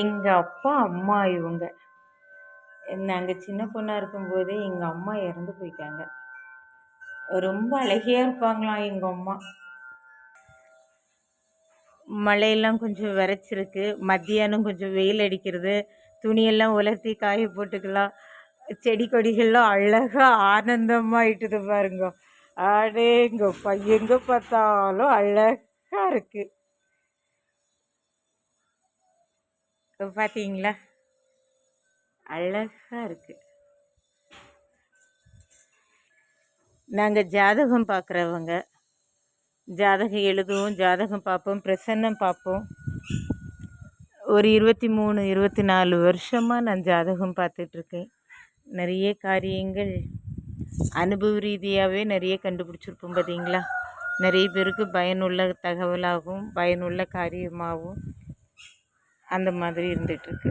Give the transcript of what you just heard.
எங்கள் அப்பா அம்மா இவங்க. நாங்கள் சின்ன பொண்ணாக இருக்கும்போதே எங்கள் அம்மா இறந்து போயிட்டாங்க. ரொம்ப அழகியாக இருப்பாங்களாம் எங்கள் அம்மா. மழையெல்லாம் கொஞ்சம் விரைச்சிருக்கு மத்தியானம் கொஞ்சம் வெயில் அடிக்கிறது. துணியெல்லாம் உலர்த்தி காய போட்டுக்கலாம். செடி கொடிகள்லாம் அழகாக ஆனந்தமாயிட்டுது பாருங்க. அடேங்கப்பா எங்கே பார்த்தாலும் அழகாக இருக்குது பார்த்தீங்களா அழகாக இருக்குது நாங்கள் ஜாதகம் பார்க்குறவங்க ஜாதகம் எழுதுவோம் ஜாதகம் பார்ப்போம் பிரசன்னம் பார்ப்போம். ஒரு இருபத்தி மூணு இருபத்தி நாலு வருஷமாக நான் ஜாதகம் பார்த்துட்ருக்கேன் நிறைய காரியங்கள் அனுபவ ரீதியாகவே நிறைய கண்டுபிடிச்சிருப்போம் பார்த்தீங்களா நிறைய பேருக்கு பயனுள்ள தகவலாகவும் பயனுள்ள காரியமாகவும் அந்த மாதிரி இருந்துகிட்ருக்கு